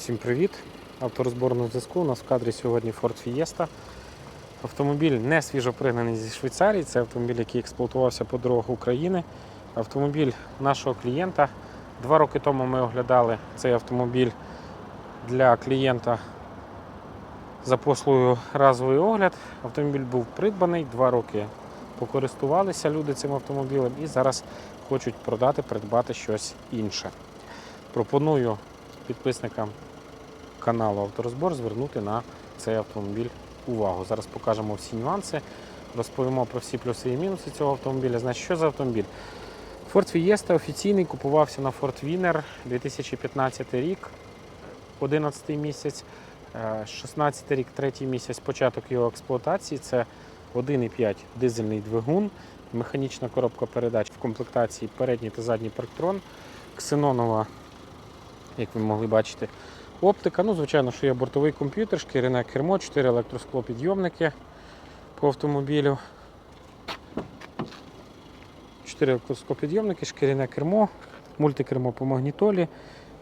Всім привіт! Авторозборного зв'язку. У нас в кадрі сьогодні Ford Fiesta. Автомобіль не свіжопригнаний зі Швейцарії. Це автомобіль, який експлуатувався по дорогах України. Автомобіль нашого клієнта. Два роки тому ми оглядали цей автомобіль для клієнта за послугою разовий огляд. Автомобіль був придбаний, два роки покористувалися люди цим автомобілем і зараз хочуть продати, придбати щось інше. Пропоную підписникам каналу Авторозбор звернути на цей автомобіль увагу. Зараз покажемо всі нюанси, розповімо про всі плюси і мінуси цього автомобіля. Значить, що за автомобіль? Ford Fiesta офіційний купувався на Ford Winner 2015 рік, 11 місяць, е, 16 рік, 3 місяць, початок його експлуатації. Це 1,5 дизельний двигун, механічна коробка передач в комплектації передній та задній парктрон, ксенонова як ви могли бачити. Оптика, ну, звичайно, що є бортовий комп'ютер, шкіряне кермо, 4 електросклопідйомники по автомобілю. 4 електросклопідйомники, шкіряне кермо, мультикермо по магнітолі,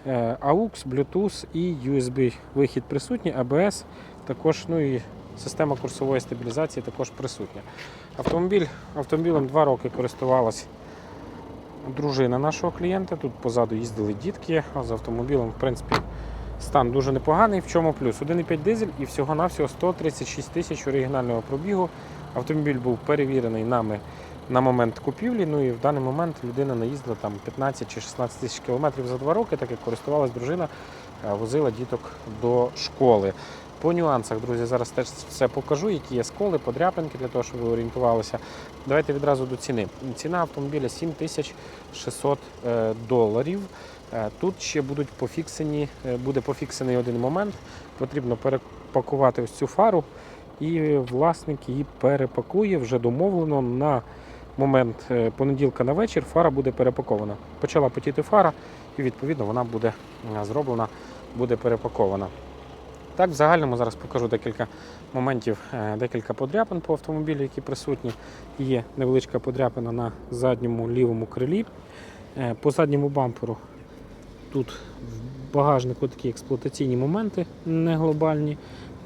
е, AUX, Bluetooth і USB. Вихід присутній, ABS, також, ну і система курсової стабілізації також присутня. Автомобіль, автомобілем 2 роки користувалась дружина нашого клієнта. Тут позаду їздили дітки, а з автомобілем, в принципі, стан дуже непоганий. В чому плюс? 1,5 дизель і всього-навсього 136 тисяч оригінального пробігу. Автомобіль був перевірений нами на момент купівлі. Ну і в даний момент людина наїздила там 15 чи 16 тисяч кілометрів за два роки, так як користувалась дружина, е, возила діток до школи. По нюансах, друзі, зараз теж все покажу, які є сколи, подряпинки для того, щоб ви орієнтувалися. Давайте відразу до ціни. Ціна автомобіля 7600 е, доларів. Е, Тут ще будуть пофіксені, е, буде пофіксений один момент. Потрібно перепакувати ось цю фару, і власник її перепакує вже домовлено на момент е, понеділка на вечір. Фара буде перепакована. Почала потіти фара, і відповідно вона буде зроблена, буде перепакована. Так, в загальному зараз покажу декілька моментів, декілька подряпин по автомобілю, які присутні. Є невеличка подряпина на задньому лівому крилі. По задньому бамперу тут в багажнику такі експлуатаційні моменти, не глобальні,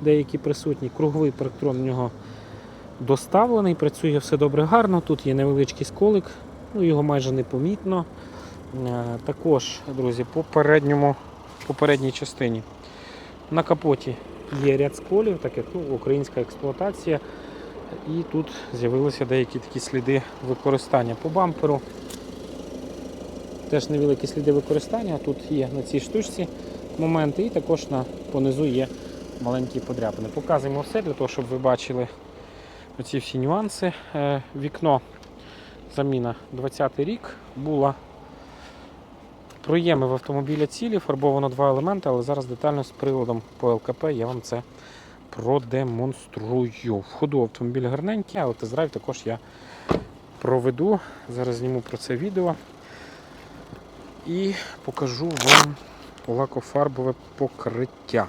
деякі присутні. Круговий парктрон в нього доставлений, працює все добре гарно. Тут є невеличкий сколик, ну, його майже не помітно. Е, Також, друзі, по передньому, по частині на капоті є ряд сколів, так як ну, українська експлуатація. І тут з'явилися деякі такі сліди використання по бамперу. Теж невеликі сліди використання. Тут є на цій штучці моменти, і також на понизу є маленькі подряпини. Показуємо все для того, щоб ви бачили оці всі нюанси. Е, Вікно заміна 20 рік була. Проєми в автомобіля цілі, фарбовано два елементи, але зараз детально з приладом по ЛКП я вам це продемонструю. В ходу автомобіль гарненький, але тест-драйв також я проведу. Зараз зніму про це відео і покажу вам лакофарбове покриття.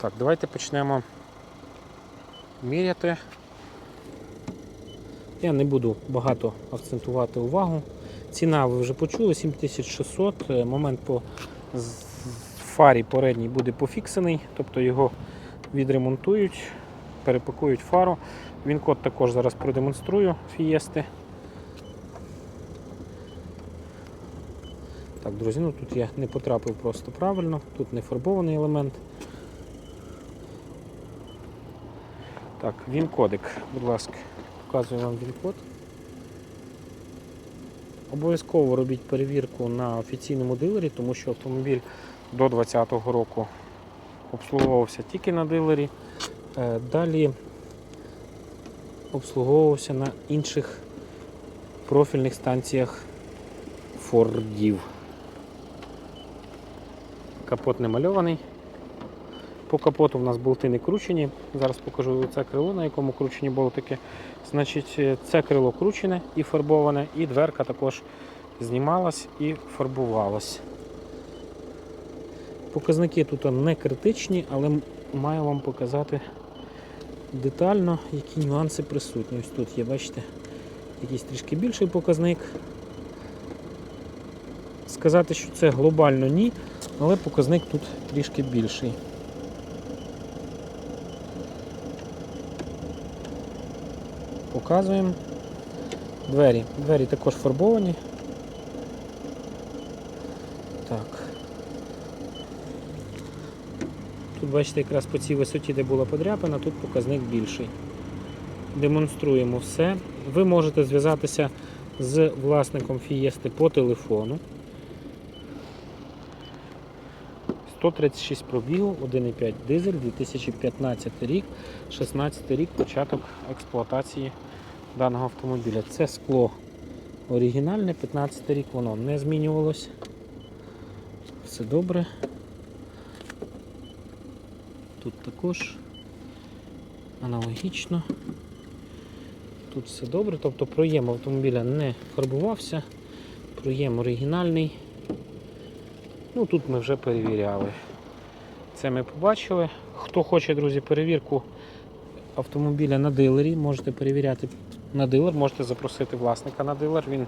Так, давайте почнемо міряти. Я не буду багато акцентувати увагу. Ціна ви вже почули, 7600. Е, Момент по фарі передній буде пофіксений, тобто його відремонтують, перепакують фару. Він код також зараз продемонструю фієсти. Так, друзі, ну тут я не потрапив просто правильно, тут не фарбований елемент. Так, він кодик, будь ласка, показую вам він код. Обов'язково робіть перевірку на офіційному дилері, тому що автомобіль до 2020 року обслуговувався тільки на дилері. Е, Далі обслуговувався на інших профільних станціях Фордів. Капот не мальований. По капоту в нас болти не кручені. Зараз покажу це крило, на якому кручені болтики. Значить, це крило кручене і фарбоване, і дверка також знімалась і фарбувалась. Показники тут не критичні, але маю вам показати детально, які нюанси присутні. Ось тут є, бачите, якийсь трішки більший показник. Сказати, що це глобально ні, Але показник тут трішки більший. Показуємо. Двері. Двері також фарбовані. Так. Тут бачите, якраз по цій висоті, де була подряпина, тут показник більший. Демонструємо все. Ви можете зв'язатися з власником фієсти по телефону. 136 пробігу, 1,5 дизель, 2015 рік, 16 рік, початок експлуатації даного автомобіля. Це скло оригінальне, 15 рік воно не змінювалось. Все добре. Тут також аналогічно. Тут все добре, тобто проєм автомобіля не фарбувався, проєм оригінальний. Ну тут ми вже перевіряли. Це ми побачили. Хто хоче, друзі, перевірку автомобіля на дилері, можете перевіряти на дилер, можете запросити власника на дилер. Він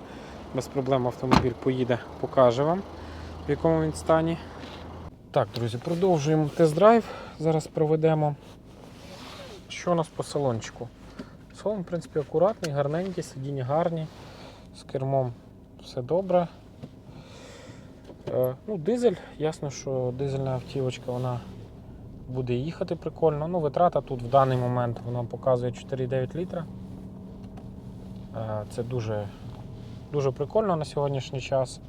без проблем автомобіль поїде, покаже вам, в якому він стані. Так, друзі, продовжуємо тест-драйв. Зараз проведемо. Що у нас по салончику? Салон, в принципі, акуратний, гарненький, сидіння гарні, з кермом все добре. Е, Ну, дизель, ясно, що дизельна автівочка вона буде їхати прикольно. Ну, витрата тут в даний момент вона показує 4,9 літра. Е, Це дуже, дуже прикольно на сьогоднішній час.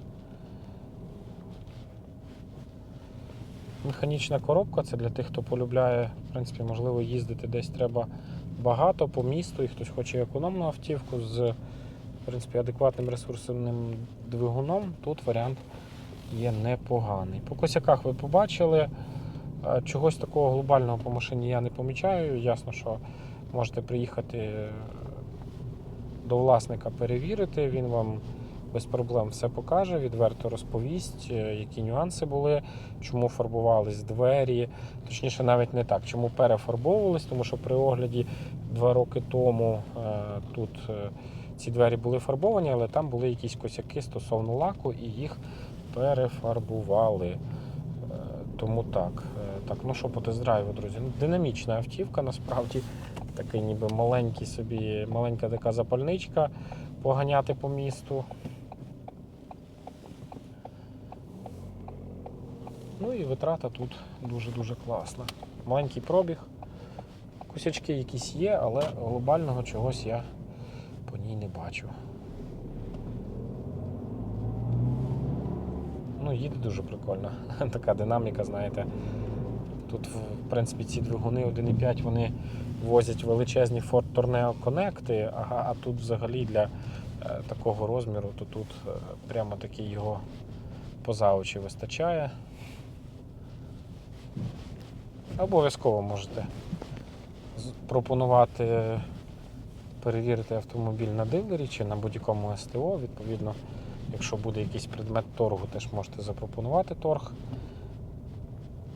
Механічна коробка це для тих, хто полюбляє, в принципі, можливо, їздити десь треба багато по місту, і хтось хоче економну автівку з в принципі, адекватним ресурсним двигуном. Тут варіант є непоганий. По косяках ви побачили. Е, Чогось такого глобального по машині я не помічаю. Ясно, що можете приїхати е, до власника перевірити, він вам без проблем все покаже, відверто розповість, е, які нюанси були, чому фарбувались двері. Точніше, навіть не так, чому перефарбовувались, тому що при огляді два роки тому тут ці двері були фарбовані, але там були якісь косяки стосовно лаку і їх перефарбували. Е, Тому так. Е, Так, ну що по тест-драйву, друзі? Ну, Динамічна автівка, насправді. Такий ніби маленький собі, маленька така запальничка поганяти по місту. Ну і витрата тут дуже-дуже класна. Маленький пробіг. Косячки якісь є, але глобального чогось я по ній не бачу. Їде дуже прикольно. Така динаміка, знаєте. Тут, в принципі, ці двигуни 1.5 вони возять величезні Ford Tourneo Connect, а, а тут взагалі для е, такого розміру, то тут е, прямо таки його поза очі вистачає. Обов'язково можете пропонувати перевірити автомобіль на дилері чи на будь-якому СТО. Відповідно, якщо буде якийсь предмет торгу, теж можете запропонувати торг.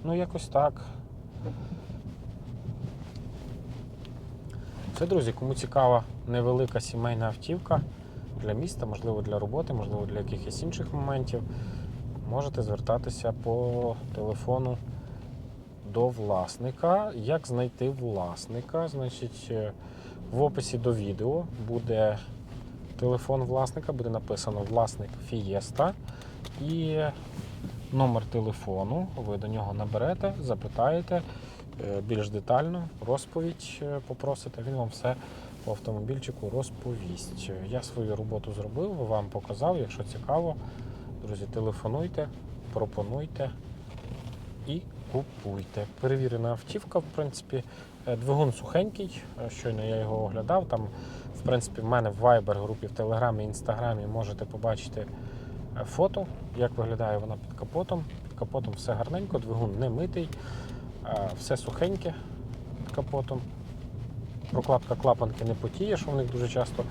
Ну, якось так. Це, друзі, кому цікава невелика сімейна автівка для міста, можливо, для роботи, можливо, для якихось інших моментів, можете звертатися по телефону до власника. Як знайти власника? Значить, е, в описі до відео буде телефон власника, буде написано власник Фієста і номер телефону. Ви до нього наберете, запитаєте е, більш детально, розповідь е, попросите, він вам все по автомобільчику розповість. Я свою роботу зробив, вам показав. Якщо цікаво, друзі, телефонуйте, пропонуйте і купуйте. Перевірена автівка, в принципі, Е, двигун сухенький. Е, Щойно я його оглядав. Там, в принципі, в мене в Viber групі в Телеграмі, Інстаграмі можете побачити е, фото, як виглядає вона під капотом. Під капотом все гарненько, двигун не митий, все сухеньке під капотом. Прокладка клапанки не потіє, що в них дуже часто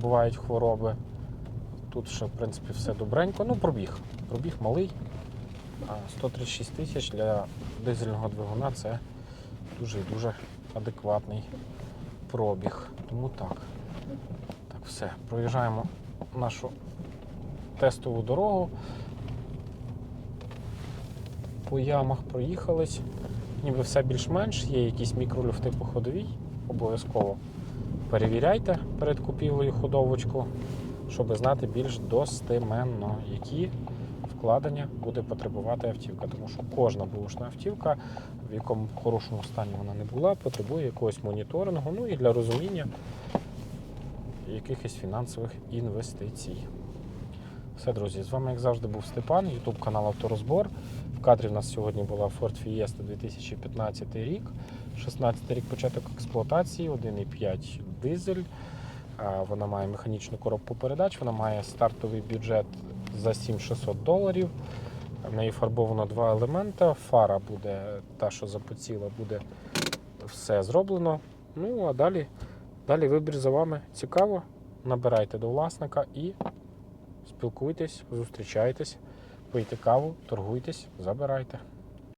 бувають хвороби. Тут ще, в принципі, все добренько. Ну, пробіг. Пробіг малий. А 136 тисяч для дизельного двигуна це дуже і дуже адекватний пробіг. Тому так. Так, все. Проїжджаємо нашу тестову дорогу. по ямах проїхались. Ніби все більш-менш, є якісь мікролюфти по ходовій. Обов'язково перевіряйте перед купівлею ходовочку, щоб знати більш достеменно, які вкладення буде потребувати автівка. Тому що кожна бушна автівка, в якому хорошому стані вона не була, потребує якогось моніторингу, ну і для розуміння якихось фінансових інвестицій. Все, друзі, з вами, як завжди, був Степан, YouTube канал Авторозбор. В кадрі в нас сьогодні була Ford Fiesta 2015 рік, 16 рік початок експлуатації, 1,5 дизель. Вона має механічну коробку передач, вона має стартовий бюджет за 7600 доларів. В неї фарбовано два елемента. Фара буде та, що запоціла, буде все зроблено. Ну а далі, далі вибір за вами. Цікаво. Набирайте до власника і спілкуйтесь, зустрічайтесь, пийте каву, торгуйтесь, забирайте.